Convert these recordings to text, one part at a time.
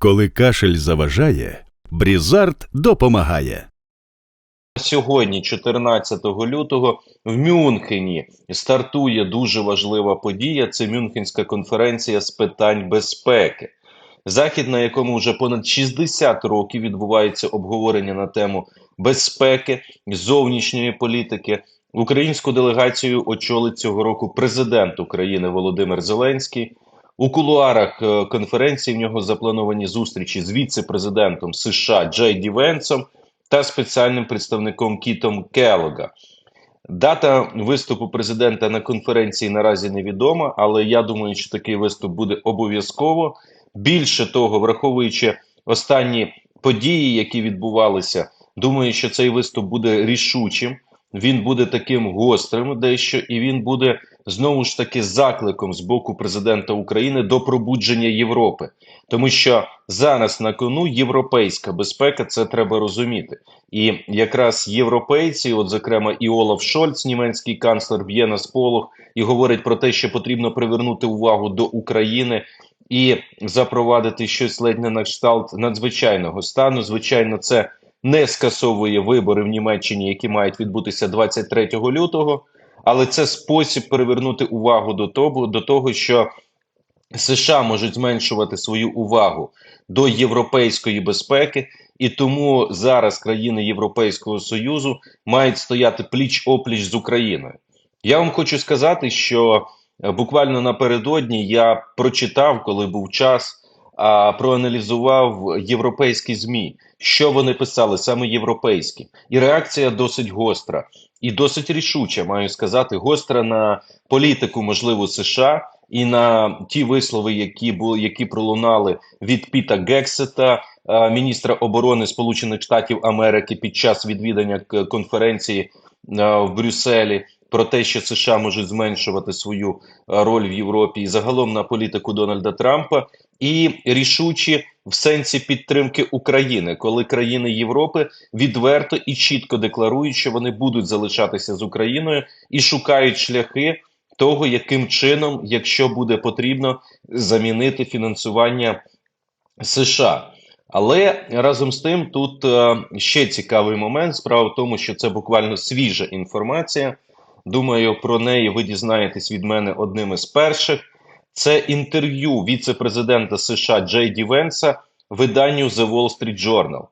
Коли кашель заважає, Брізард допомагає. Сьогодні, 14 лютого, в Мюнхені стартує дуже важлива подія. Це Мюнхенська конференція з питань безпеки. Захід, на якому вже понад 60 років відбувається обговорення на тему безпеки, зовнішньої політики. Українську делегацію очолить цього року президент України Володимир Зеленський. У кулуарах е, конференції в нього заплановані зустрічі з віце-президентом США Джей Ді Венсом та спеціальним представником Кітом Келога. Дата виступу президента на конференції наразі невідома, але я думаю, що такий виступ буде обов'язково. Більше того, враховуючи останні події, які відбувалися, думаю, що цей виступ буде рішучим. Він буде таким гострим, дещо, і він буде знову ж таки закликом з боку президента України до пробудження Європи, тому що зараз на кону європейська безпека, це треба розуміти. І якраз європейці, от зокрема, і Олаф Шольц, німецький канцлер, б'є на сполох і говорить про те, що потрібно привернути увагу до України. І запровадити щось ледь не на кшталт надзвичайного стану. Звичайно, це не скасовує вибори в Німеччині, які мають відбутися 23 лютого, але це спосіб привернути увагу до того, до того, що США можуть зменшувати свою увагу до європейської безпеки, і тому зараз країни Європейського союзу мають стояти пліч опліч з Україною. Я вам хочу сказати, що е, буквально напередодні я прочитав, коли був час, а проаналізував європейські змі, що вони писали? Саме європейські, і реакція досить гостра. І досить рішуча, маю сказати, гостра на політику, можливо, США і на ті вислови, які були, які пролунали від Піта Гексета, е, міністра оборони Сполучених Штатів Америки, під час відвідання конференції е, в Брюсселі. Про те, що США можуть зменшувати свою е, роль в Європі, і загалом на політику Дональда Трампа, і рішучі в сенсі підтримки України, коли країни Європи відверто і чітко декларують, що вони будуть залишатися з Україною і шукають шляхи того, яким чином, якщо буде потрібно, замінити фінансування США. Але разом з тим, тут е, ще цікавий момент. Справа в тому, що це буквально свіжа інформація. Думаю, про неї ви дізнаєтесь від мене одним із перших. Це інтерв'ю віце-президента США Джей Ді Венса виданню The Wall Street Journal.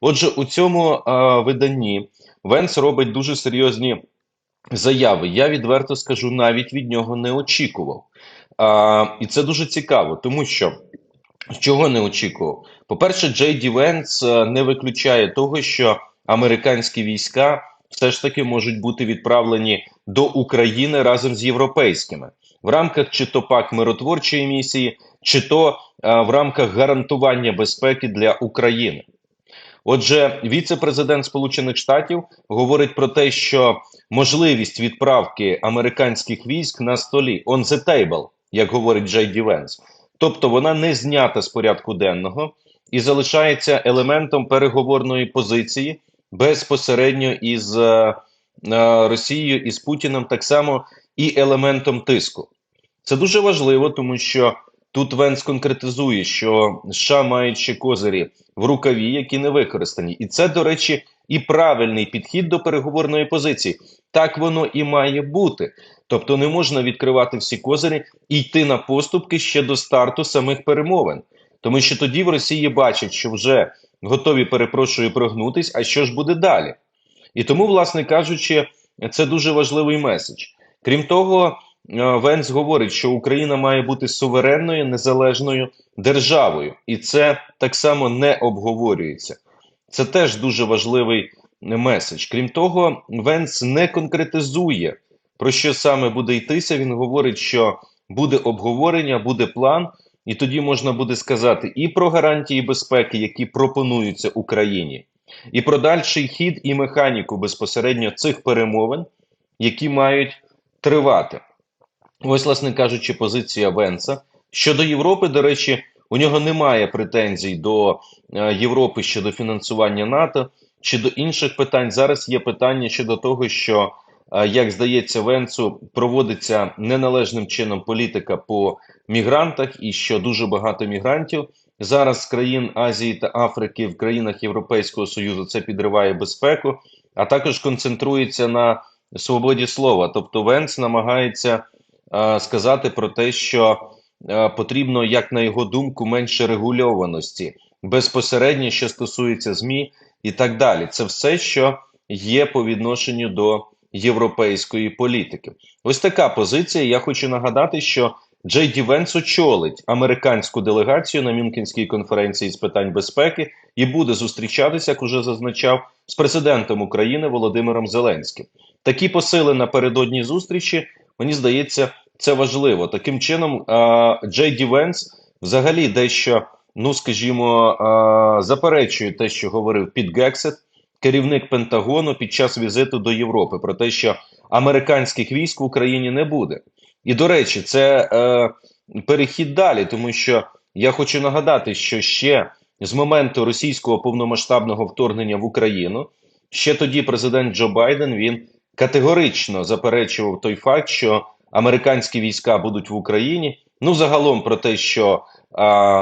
Отже, у цьому е, виданні Венс робить дуже серйозні заяви. Я відверто скажу, навіть від нього не очікував. А, і це дуже цікаво, тому що чого не очікував? По-перше, Джей Ді Венс е, не виключає того, що американські війська все ж таки можуть бути відправлені до України разом з європейськими в рамках чи то пак миротворчої місії, чи то е, в рамках гарантування безпеки для України. Отже, віце-президент Сполучених Штатів говорить про те, що можливість відправки американських військ на столі on the table, як говорить Джей Ді Венс. Тобто вона не знята з порядку денного і залишається елементом переговорної позиції безпосередньо із е, е, Росією і з Путіним, так само і елементом тиску. Це дуже важливо, тому що тут Венс конкретизує, що США мають ще козирі в рукаві, які не використані, і це, до речі, і правильний підхід до переговорної позиції. Так воно і має бути. Тобто не можна відкривати всі козирі і йти на поступки ще до старту самих перемовин, тому що тоді в Росії бачать, що вже готові, перепрошую, прогнутись. А що ж буде далі? І тому, власне кажучи, це дуже важливий меседж. Крім того, е, Венс говорить, що Україна має бути суверенною незалежною державою, і це так само не обговорюється. Це теж дуже важливий меседж. Крім того, Венс не конкретизує, про що саме буде йтися. Він говорить, що буде обговорення, буде план, і тоді можна буде сказати і про гарантії безпеки, які пропонуються Україні, і про дальший хід і механіку безпосередньо цих перемовин, які мають тривати. Ось, власне кажучи, позиція Венса. Щодо Європи, до речі, у нього немає претензій до е, Європи щодо фінансування НАТО чи до інших питань. Зараз є питання щодо того, що, е, як здається, Венцу проводиться неналежним чином політика по мігрантах, і що дуже багато мігрантів зараз з країн Азії та Африки в країнах Європейського Союзу це підриває безпеку, а також концентрується на свободі слова. Тобто Венс намагається е, сказати про те, що е, потрібно, як на його думку, менше регульованості безпосередньо, що стосується ЗМІ і так далі. Це все, що є по відношенню до європейської політики. Ось така позиція. Я хочу нагадати, що Джей Ді Венс очолить американську делегацію на Мюнхенській конференції з питань безпеки і буде зустрічатися, як уже зазначав, з президентом України Володимиром Зеленським. Такі посили напередодні зустрічі, мені здається, це важливо. Таким чином, Джей Ді Венс взагалі дещо, ну скажімо, заперечує те, що говорив Піт Гексет, керівник Пентагону під час візиту до Європи, про те, що американських військ в Україні не буде. І до речі, це е, перехід далі, тому що я хочу нагадати, що ще з моменту російського повномасштабного вторгнення в Україну, ще тоді президент Джо Байден він категорично заперечував той факт, що американські війська будуть в Україні. Ну, загалом про те, що,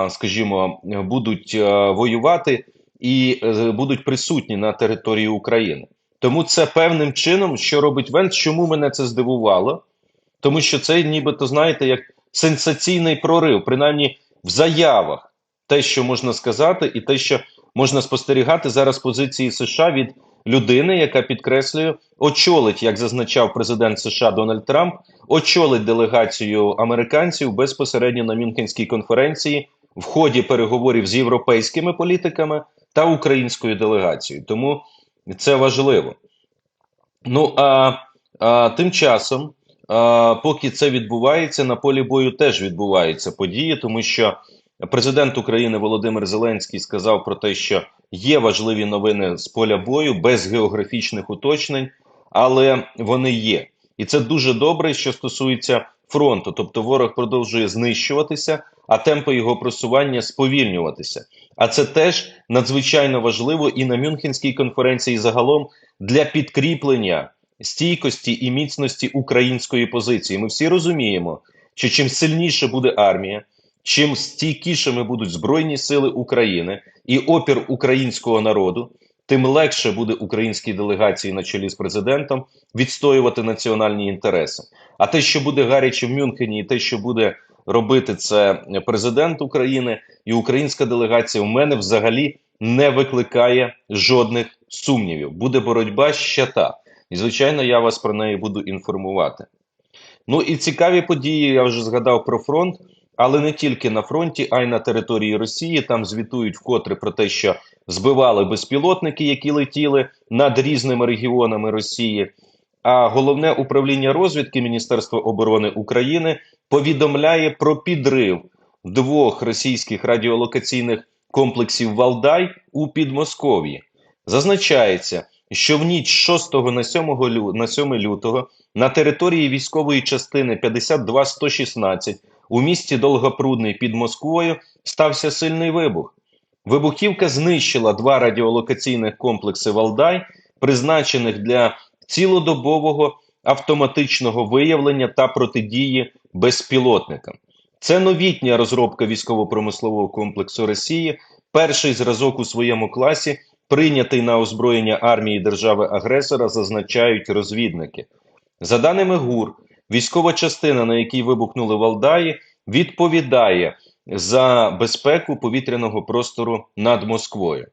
скажімо, будуть воювати і е, будуть присутні на території України. Тому це певним чином, що робить Венс, чому мене це здивувало? Тому що це нібито, знаєте, як сенсаційний прорив, принаймні в заявах, те, що можна сказати, і те, що можна спостерігати зараз позиції США від людини, яка підкреслюю, очолить, як зазначав президент США Дональд Трамп, очолить делегацію американців безпосередньо на Мюнхенській конференції в ході переговорів з європейськими політиками та українською делегацією. Тому це важливо. Ну а, а тим часом, а, поки це відбувається, на полі бою теж відбуваються події, тому що президент України Володимир Зеленський сказав про те, що є важливі новини з поля бою без географічних уточнень, але вони є. І це дуже добре, що стосується фронту. Тобто ворог продовжує знищуватися, а темпи його просування сповільнюватися. А це теж надзвичайно важливо і на Мюнхенській конференції загалом для підкріплення стійкості і міцності української позиції. Ми всі розуміємо, що чим сильніше буде армія, чим стійкішими будуть збройні сили України і опір українського народу, тим легше буде українській делегації на чолі з президентом відстоювати національні інтереси. А те, що буде гаряче в Мюнхені, і те, що буде робити це президент України і українська делегація, у мене взагалі не викликає жодних сумнівів. Буде боротьба ще та. І, звичайно, я вас про неї буду інформувати. Ну і цікаві події, я вже згадав про фронт, але не тільки на фронті, а й на території Росії. Там звітують вкотре про те, що збивали безпілотники, які летіли над різними регіонами Росії. А головне управління розвідки Міністерства оборони України повідомляє про підрив двох російських радіолокаційних комплексів Валдай у Підмосков'ї. Зазначається, що в ніч 6 на 7, лю... на 7 лютого на території військової частини 52116 у місті Долгопрудний під Москвою стався сильний вибух. Вибухівка знищила два радіолокаційних комплекси Валдай, призначених для цілодобового автоматичного виявлення та протидії безпілотникам. Це новітня розробка військово-промислового комплексу Росії, перший зразок у своєму класі, прийнятий на озброєння армії держави-агресора, зазначають розвідники. За даними ГУР, військова частина, на якій вибухнули Валдаї, відповідає за безпеку повітряного простору над Москвою,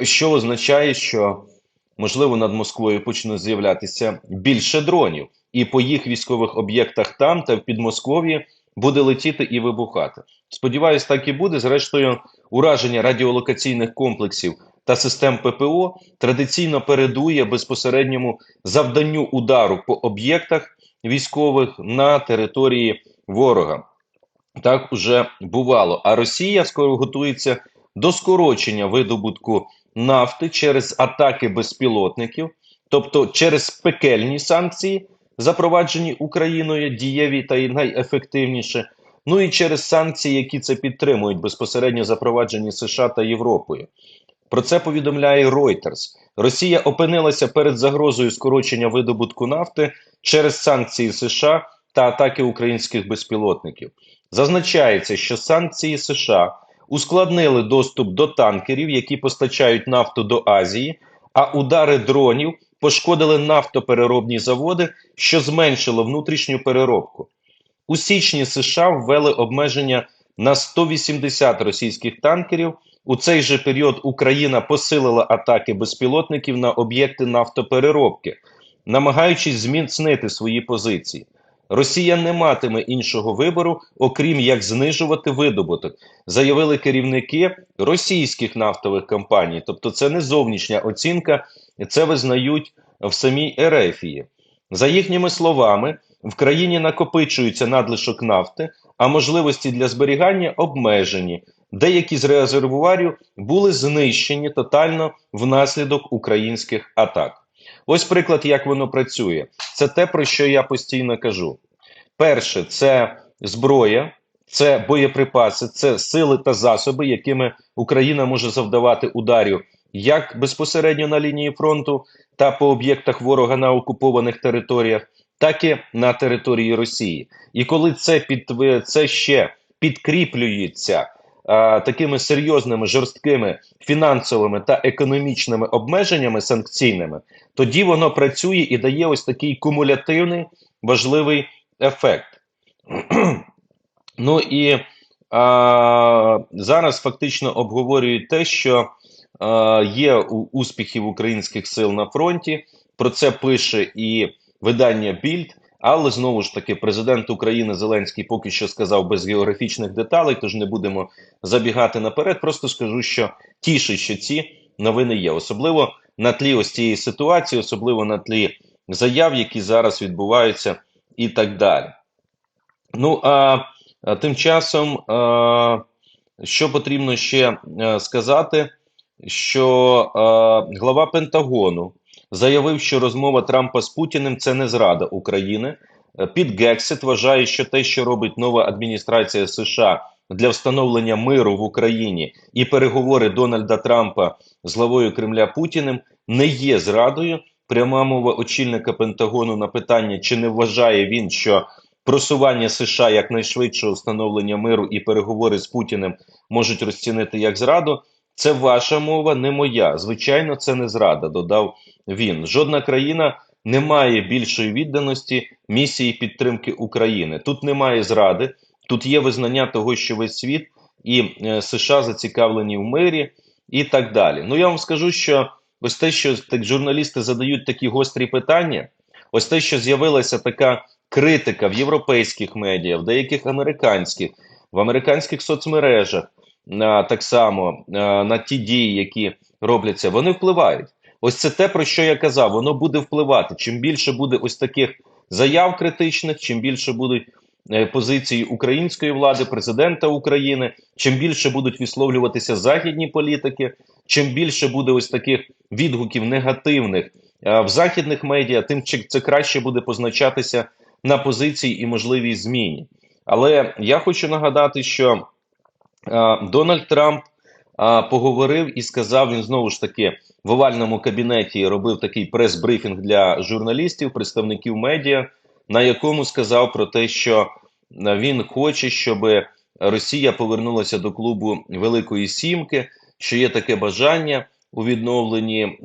що означає, що можливо над Москвою почнуть з'являтися більше дронів, і по їх військових об'єктах там та в Підмосков'ї буде летіти і вибухати. Сподіваюсь, так і буде. Зрештою, ураження радіолокаційних комплексів та систем ППО традиційно передує безпосередньому завданню удару по об'єктах військових на території ворога. Так уже бувало. А Росія скоро готується до скорочення видобутку нафти через атаки безпілотників, тобто через пекельні санкції, запроваджені Україною дієві та найефективніше. Ну і через санкції, які це підтримують безпосередньо запроваджені США та Європою. Про це повідомляє Reuters. Росія опинилася перед загрозою скорочення видобутку нафти через санкції США та атаки українських безпілотників. Зазначається, що санкції США ускладнили доступ до танкерів, які постачають нафту до Азії, а удари дронів пошкодили нафтопереробні заводи, що зменшило внутрішню переробку. У січні США ввели обмеження на 180 російських танкерів. У цей же період Україна посилила атаки безпілотників на об'єкти нафтопереробки, намагаючись зміцнити свої позиції. Росія не матиме іншого вибору, окрім як знижувати видобуток, заявили керівники російських нафтових компаній. Тобто, це не зовнішня оцінка, це визнають в самій Ерефії. За їхніми словами, в країні накопичується надлишок нафти, а можливості для зберігання обмежені. Деякі з резервуарів були знищені тотально внаслідок українських атак. Ось приклад, як воно працює. Це те, про що я постійно кажу. Перше, це зброя, це боєприпаси, це сили та засоби, якими Україна може завдавати ударів як безпосередньо на лінії фронту та по об'єктах ворога на окупованих територіях, так і на території Росії. І коли це під це ще підкріплюється такими серйозними жорсткими фінансовими та економічними обмеженнями санкційними, тоді воно працює і дає ось такий кумулятивний важливий ефект. ну і а, зараз фактично обговорюють те, що а, є у, успіхів українських сил на фронті. Про це пише і видання Більд. Але знову ж таки, президент України Зеленський поки що сказав без географічних деталей, тож не будемо забігати наперед. Просто скажу, що тішить, що ці новини є, особливо на тлі ось цієї ситуації, особливо на тлі заяв, які зараз відбуваються, і так далі. Ну а, тим часом, що потрібно ще сказати, що а, глава Пентагону заявив, що розмова Трампа з Путіним це не зрада України. Під Гексит вважає, що те, що робить нова адміністрація США для встановлення миру в Україні і переговори Дональда Трампа з главою Кремля Путіним, не є зрадою. Пряма мова очільника Пентагону на питання, чи не вважає він, що просування США якнайшвидшого встановлення миру і переговори з Путіним можуть розцінити як зраду. Це ваша мова, не моя. Звичайно, це не зрада, додав він. Жодна країна не має більшої відданості місії підтримки України. Тут немає зради, тут є визнання того, що весь світ і е, США зацікавлені в мирі, і так далі. Ну я вам скажу, що ось те, що так журналісти задають такі гострі питання, ось те, що з'явилася така критика в європейських медіа, в деяких американських, в американських соцмережах. Так само на, на ті дії, які робляться, вони впливають. Ось це те, про що я казав. Воно буде впливати. Чим більше буде ось таких заяв критичних, чим більше будуть е, позиції української влади, президента України, чим більше будуть висловлюватися західні політики, чим більше буде ось таких відгуків негативних е, в західних медіа, тим це краще буде позначатися на позиції і можливій зміні. Але я хочу нагадати, що Дональд Трамп поговорив і сказав він знову ж таки в овальному кабінеті робив такий прес-брифінг для журналістів, представників медіа, на якому сказав про те, що він хоче, щоб Росія повернулася до клубу Великої Сімки, що є таке бажання у відновленні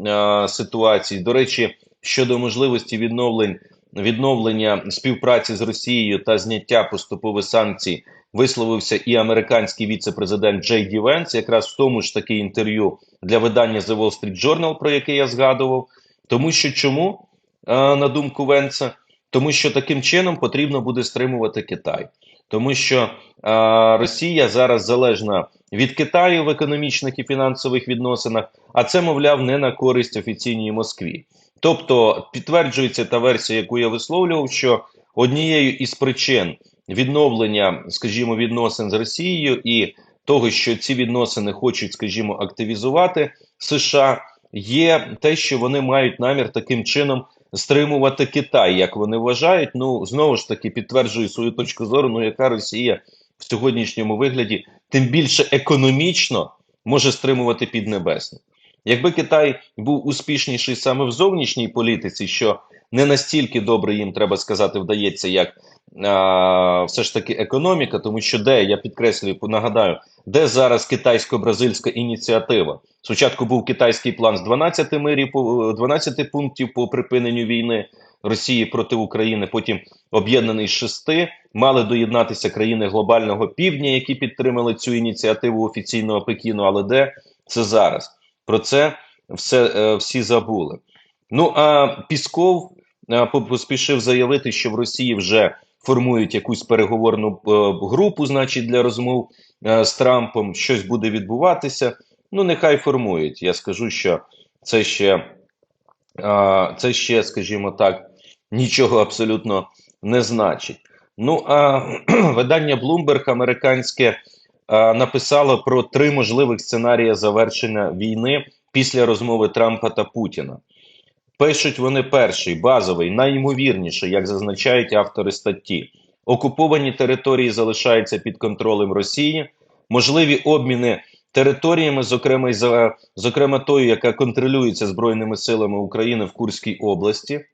ситуації. До речі, щодо можливості відновлень відновлення співпраці з Росією та зняття поступових санкцій висловився і американський віце-президент Джей Ді Венс, якраз в тому ж таки інтерв'ю для видання The Wall Street Journal, про яке я згадував. Тому що чому, на думку Венса, тому що таким чином потрібно буде стримувати Китай, тому що а, Росія зараз залежна від Китаю в економічних і фінансових відносинах, а це, мовляв, не на користь офіційній Москві. Тобто підтверджується та версія, яку я висловлював, що однією із причин відновлення, скажімо, відносин з Росією і того, що ці відносини хочуть, скажімо, активізувати США, є те, що вони мають намір таким чином стримувати Китай, як вони вважають. Ну знову ж таки підтверджую свою точку зору. Ну яка Росія в сьогоднішньому вигляді тим більше економічно може стримувати Піднебесне. Якби Китай був успішніший саме в зовнішній політиці, що не настільки добре їм треба сказати, вдається, як а, все ж таки економіка, тому що де я підкреслюю, нагадаю, де зараз китайсько-бразильська ініціатива? Спочатку був китайський план з 12 мирів, по- 12 пунктів по припиненню війни Росії проти України, потім об'єднаний з шести. Мали доєднатися країни глобального півдня, які підтримали цю ініціативу офіційного Пекіну. Але де це зараз? Про це все е, всі забули. Ну а Пісков е, поспішив заявити, що в Росії вже формують якусь переговорну е, групу, значить, для розмов з Трампом. Щось буде відбуватися. Ну, нехай формують. Я скажу, що це ще, це ще, скажімо так, нічого абсолютно не значить. Ну а видання Bloomberg американське е, написало про три можливих сценарії завершення війни після розмови Трампа та Путіна. Пишуть вони перший, базовий, найімовірніший, як зазначають автори статті. Окуповані території залишаються під контролем Росії, можливі обміни територіями, зокрема, за, зокрема тою, яка контролюється Збройними силами України в Курській області.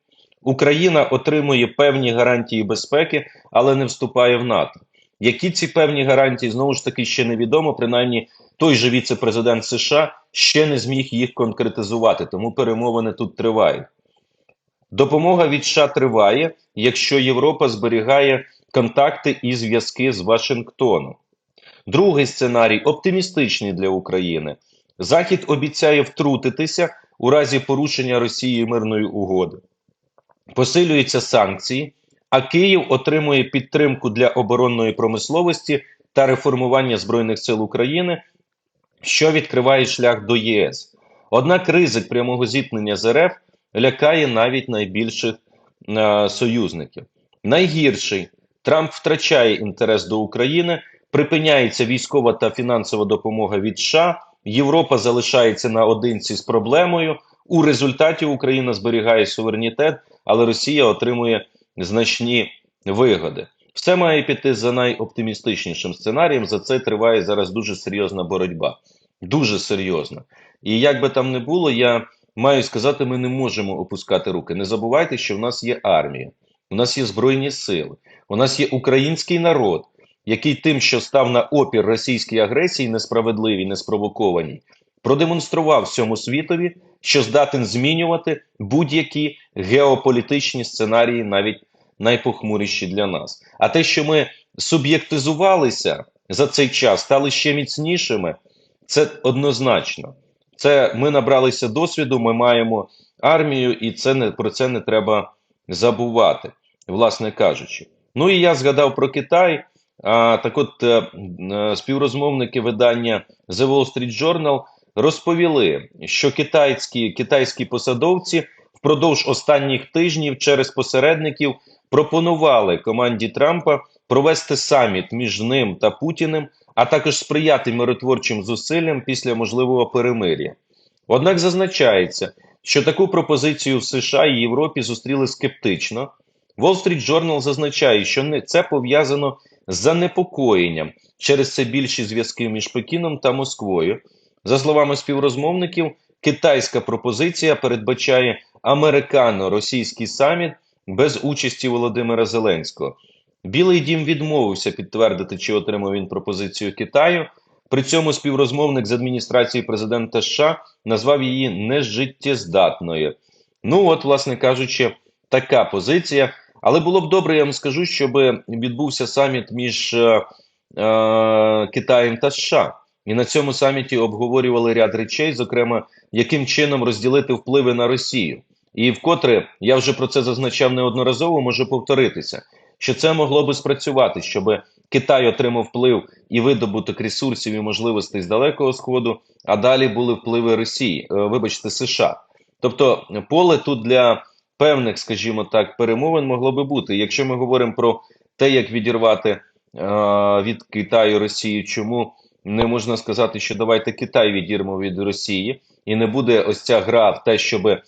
Україна отримує певні гарантії безпеки, але не вступає в НАТО. Які ці певні гарантії знову ж таки ще невідомо. Принаймні, той же віце-президент США ще не зміг їх конкретизувати, тому перемовини тут тривають. Допомога від США триває, якщо Європа зберігає контакти і зв'язки з Вашингтоном. Другий сценарій оптимістичний для України. Захід обіцяє втрутитися у разі порушення Росією мирної угоди. Посилюються санкції, а Київ отримує підтримку для оборонної промисловості та реформування Збройних сил України, що відкриває шлях до ЄС. Однак ризик прямого зіткнення з РФ лякає навіть найбільших е, союзників. Найгірший Трамп втрачає інтерес до України, припиняється військова та фінансова допомога від США. Європа залишається наодинці з проблемою. У результаті Україна зберігає суверенітет, але Росія отримує значні вигоди. Все має піти за найоптимістичнішим сценарієм. За це триває зараз дуже серйозна боротьба. Дуже серйозна. І як би там не було, я маю сказати, ми не можемо опускати руки. Не забувайте, що в нас є армія, у нас є збройні сили, у нас є український народ, який тим, що став на опір російській агресії, несправедливій, неспровокованій, продемонстрував всьому світові, що здатен змінювати будь-які геополітичні сценарії, навіть найпохмуріші для нас. А те, що ми суб'єктизувалися за цей час, стали ще міцнішими, це однозначно. Це ми набралися досвіду, ми маємо армію, і це не про це не треба забувати, власне кажучи. Ну і я згадав про Китай. А, так от е, е, співрозмовники видання The Wall Street Journal розповіли, що китайські, китайські посадовці впродовж останніх тижнів через посередників пропонували команді Трампа провести саміт між ним та Путіним, а також сприяти миротворчим зусиллям після можливого перемир'я. Однак зазначається, що таку пропозицію в США і Європі зустріли скептично. Wall Street Journal зазначає, що це пов'язано з занепокоєнням через це більші зв'язки між Пекіном та Москвою. За словами співрозмовників, китайська пропозиція передбачає американо-російський саміт без участі Володимира Зеленського. Білий дім відмовився підтвердити, чи отримав він пропозицію Китаю. При цьому співрозмовник з адміністрації президента США назвав її нежиттєздатною. Ну, от, власне кажучи, така позиція. Але було б добре, я вам скажу, щоб відбувся саміт між е, е, Китаєм та США. І на цьому саміті обговорювали ряд речей, зокрема, яким чином розділити впливи на Росію. І вкотре я вже про це зазначав неодноразово, можу повторитися, що це могло би спрацювати, щоб Китай отримав вплив і видобуток ресурсів і можливостей з далекого сходу, а далі були впливи Росії, е, вибачте, США. Тобто, поле тут для певних, скажімо так, перемовин могло би бути. Якщо ми говоримо про те, як відірвати е, від Китаю Росію, чому не можна сказати, що давайте Китай відірмо від Росії, і не буде ось ця гра в те, щоб е,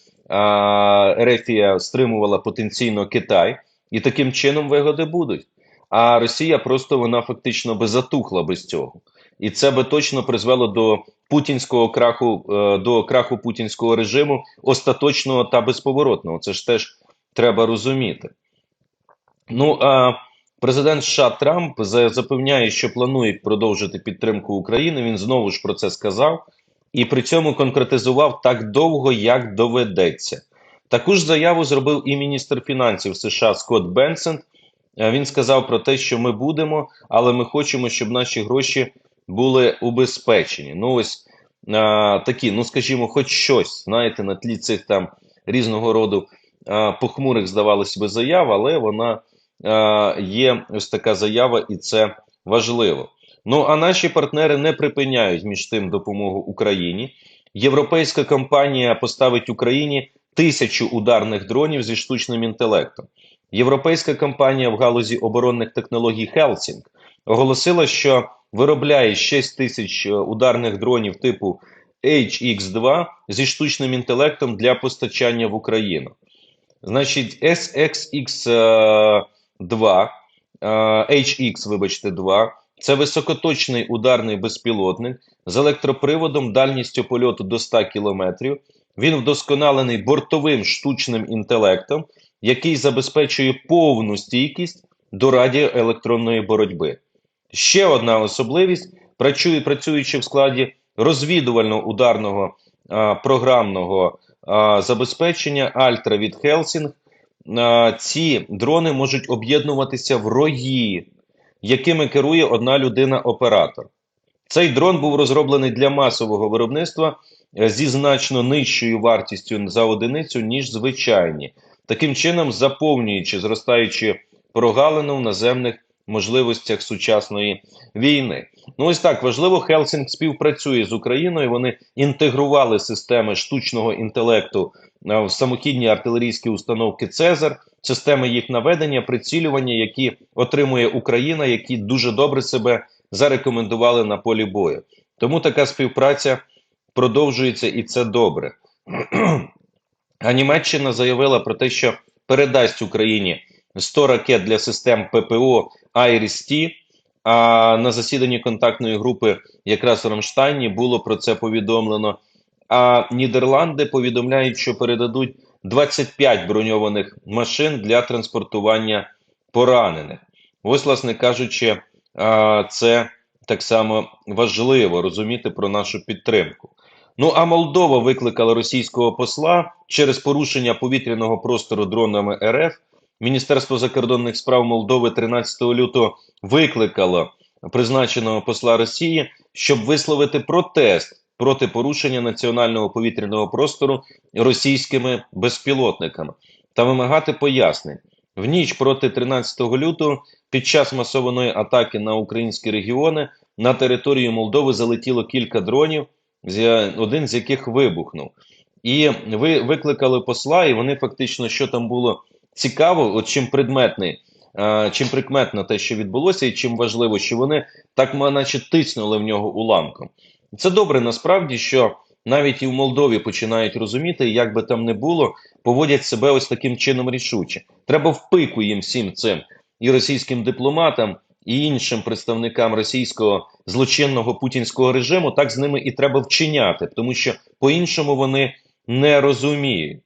Ерефія стримувала потенційно Китай, і таким чином вигоди будуть. А Росія просто вона фактично би затухла без цього, і це би точно призвело до путінського краху, е, до краху путінського режиму остаточного та безповоротного. Це ж теж треба розуміти. Ну а президент США Трамп запевняє, що планує продовжити підтримку України. Він знову ж про це сказав, і при цьому конкретизував так довго, як доведеться. Таку ж заяву зробив і міністр фінансів США Скотт Бенсент. Е, Він сказав про те, що ми будемо, але ми хочемо, щоб наші гроші були убезпечені. Ну ось а, такі, ну скажімо, хоч щось, знаєте, на тлі цих там різного роду а, похмурих, здавалось би, заяв, але вона Е, є ось така заява, і це важливо. Ну а наші партнери не припиняють між тим допомогу Україні. Європейська компанія поставить Україні тисячу ударних дронів зі штучним інтелектом. Європейська компанія в галузі оборонних технологій Хелсінг оголосила, що виробляє 6 тисяч е, ударних дронів типу HX2 зі штучним інтелектом для постачання в Україну. Значить, SXX 2, е, HX, вибачте, 2. Це високоточний ударний безпілотник з електроприводом дальністю польоту до 100 км. Він вдосконалений бортовим штучним інтелектом, який забезпечує повну стійкість до радіоелектронної боротьби. Ще одна особливість: працює працюючи в складі розвідувально-ударного е, програмного а, забезпечення Альтра від Хелсінг, ці дрони можуть об'єднуватися в рої, якими керує одна людина-оператор. Цей дрон був розроблений для масового виробництва е, зі значно нижчою вартістю за одиницю, ніж звичайні, таким чином заповнюючи зростаючи прогалину в наземних можливостях сучасної війни. Ну ось так важливо, Хелсінг співпрацює з Україною. Вони інтегрували системи штучного інтелекту самохідні артилерійські установки Цезар, системи їх наведення, прицілювання, які отримує Україна, які дуже добре себе зарекомендували на полі бою. Тому така співпраця продовжується і це добре. А Німеччина заявила про те, що передасть Україні 100 ракет для систем ППО Айріс-Т. А на засіданні контактної групи якраз в Рамштайні було про це повідомлено. А Нідерланди повідомляють, що передадуть 25 броньованих машин для транспортування поранених. Ось, власне кажучи, це так само важливо розуміти про нашу підтримку. Ну а Молдова викликала російського посла через порушення повітряного простору дронами РФ. Міністерство закордонних справ Молдови 13 лютого викликало призначеного посла Росії, щоб висловити протест проти порушення національного повітряного простору російськими безпілотниками та вимагати пояснень. В ніч проти 13 лютого під час масованої атаки на українські регіони на територію Молдови залетіло кілька дронів, один з яких вибухнув. І ви викликали посла, і вони фактично, що там було цікаво, от чим предметний, а, чим прикметно те, що відбулося, і чим важливо, що вони так наче тиснули в нього уламком. Це добре насправді, що навіть і в Молдові починають розуміти, як би там не було, поводять себе ось таким чином рішуче. Треба в пику їм всім цим і російським дипломатам, і іншим представникам російського злочинного путінського режиму, так з ними і треба вчиняти, тому що по-іншому вони не розуміють.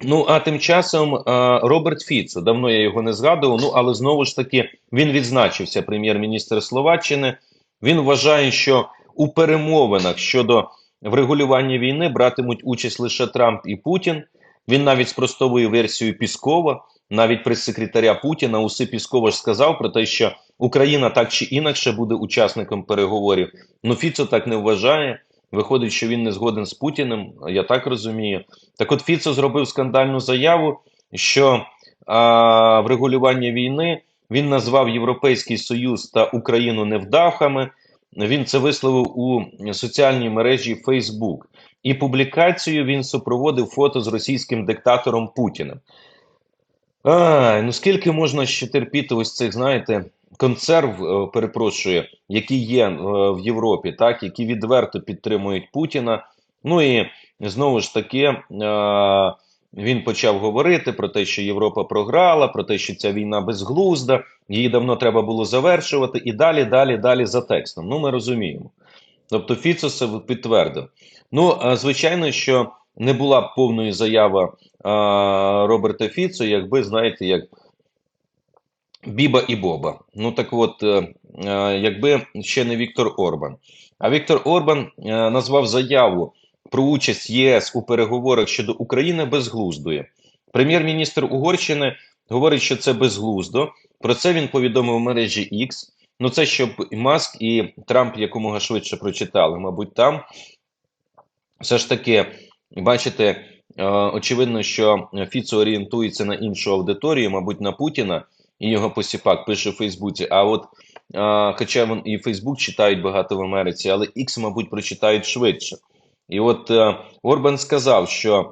Ну а тим часом е, Роберт Фіцо, давно я його не згадував. Ну але знову ж таки він відзначився, прем'єр-міністр Словаччини. Він вважає, що у перемовинах щодо врегулювання війни братимуть участь лише Трамп і Путін. Він навіть спростовує версію Піскова, навіть прес-секретаря Путіна Уси Піскова ж сказав про те, що Україна так чи інакше буде учасником переговорів. Ну Фіцо так не вважає. Виходить, що він не згоден з Путіним, я так розумію. Так от Фіцо зробив скандальну заяву, що а, врегулювання війни він назвав Європейський Союз та Україну невдахами. Він це висловив у соціальній мережі Facebook. І публікацію він супроводив фото з російським диктатором Путіним. Ай, ну скільки можна ще терпіти ось цих, знаєте, консерв, е, перепрошую, які є е, в Європі, так, які відверто підтримують Путіна. Ну і знову ж таки, е, він почав говорити про те, що Європа програла, про те, що ця війна безглузда, її давно треба було завершувати, і далі, далі, далі за текстом. Ну, ми розуміємо. Тобто Фіцо це підтвердив. Ну, звичайно, що не була б повною заява а, Роберта Фіцо, якби, знаєте, як Біба і Боба. Ну так от, е, е, якби ще не Віктор Орбан. А Віктор Орбан е, назвав заяву про участь ЄС у переговорах щодо України безглуздою. Прем'єр-міністр Угорщини говорить, що це безглуздо. Про це він повідомив в мережі X. Ну, це щоб і Маск і Трамп якомога швидше прочитали. Мабуть, там все ж таки, бачите, е, очевидно, що Фіцо орієнтується на іншу аудиторію, мабуть, на Путіна і його посіпак пише в Фейсбуці. А от, е, хоча він і Фейсбук читають багато в Америці, але X, мабуть, прочитають швидше. І от е, Орбан сказав, що е,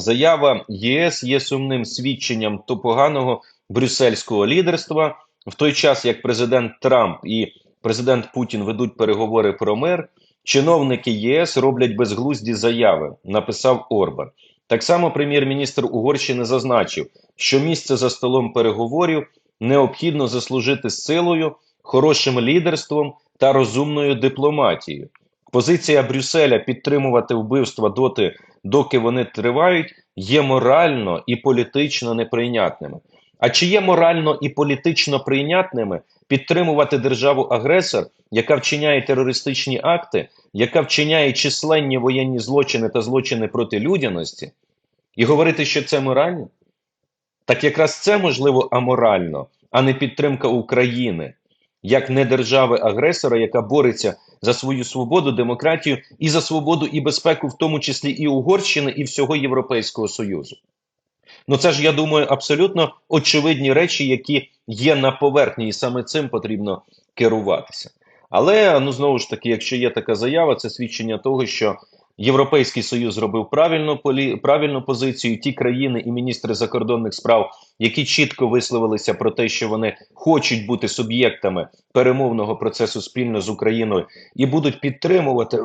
заява ЄС є сумним свідченням то поганого брюссельського лідерства. В той час, як президент Трамп і президент Путін ведуть переговори про мир, чиновники ЄС роблять безглузді заяви, написав Орбан. Так само прем'єр-міністр Угорщини зазначив, що місце за столом переговорів необхідно заслужити силою, хорошим лідерством та розумною дипломатією. Позиція Брюсселя підтримувати вбивства доти, доки вони тривають, є морально і політично неприйнятними. А чи є морально і політично прийнятними підтримувати державу-агресор, яка вчиняє терористичні акти, яка вчиняє численні воєнні злочини та злочини проти людяності, і говорити, що це морально? Так якраз це можливо аморально, а не підтримка України як не держави-агресора, яка бореться за свою свободу, демократію і за свободу і безпеку, в тому числі і Угорщини, і всього Європейського Союзу. Ну це ж я думаю абсолютно очевидні речі, які є на поверхні, і саме цим потрібно керуватися. Але ну знову ж таки, якщо є така заява, це свідчення того, що Європейський Союз зробив правильну полі... правильну позицію. Ті країни і міністри закордонних справ, які чітко висловилися про те, що вони хочуть бути суб'єктами перемовного процесу спільно з Україною і будуть підтримувати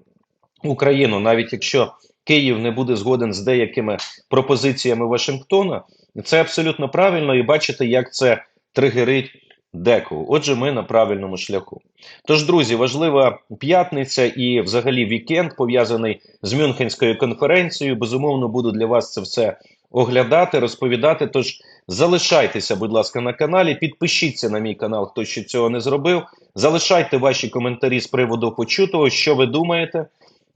Україну, навіть якщо Київ не буде згоден з деякими пропозиціями Вашингтона, це абсолютно правильно, і бачите, як це тригерить декого. Отже, ми на правильному шляху. Тож, друзі, важлива п'ятниця і взагалі вікенд пов'язаний з Мюнхенською конференцією. Безумовно, буду для вас це все оглядати, розповідати. Тож залишайтеся, будь ласка, на каналі, підпишіться на мій канал, хто ще цього не зробив. Залишайте ваші коментарі з приводу почутого, що ви думаєте.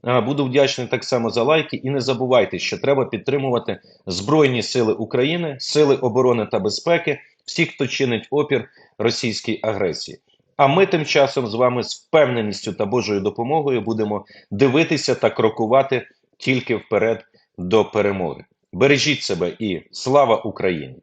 Буду вдячний так само за лайки. І не забувайте, що треба підтримувати Збройні Сили України, Сили оборони та безпеки, всіх, хто чинить опір російській агресії. А ми тим часом з вами з впевненістю та Божою допомогою будемо дивитися та крокувати тільки вперед до перемоги. Бережіть себе і слава Україні!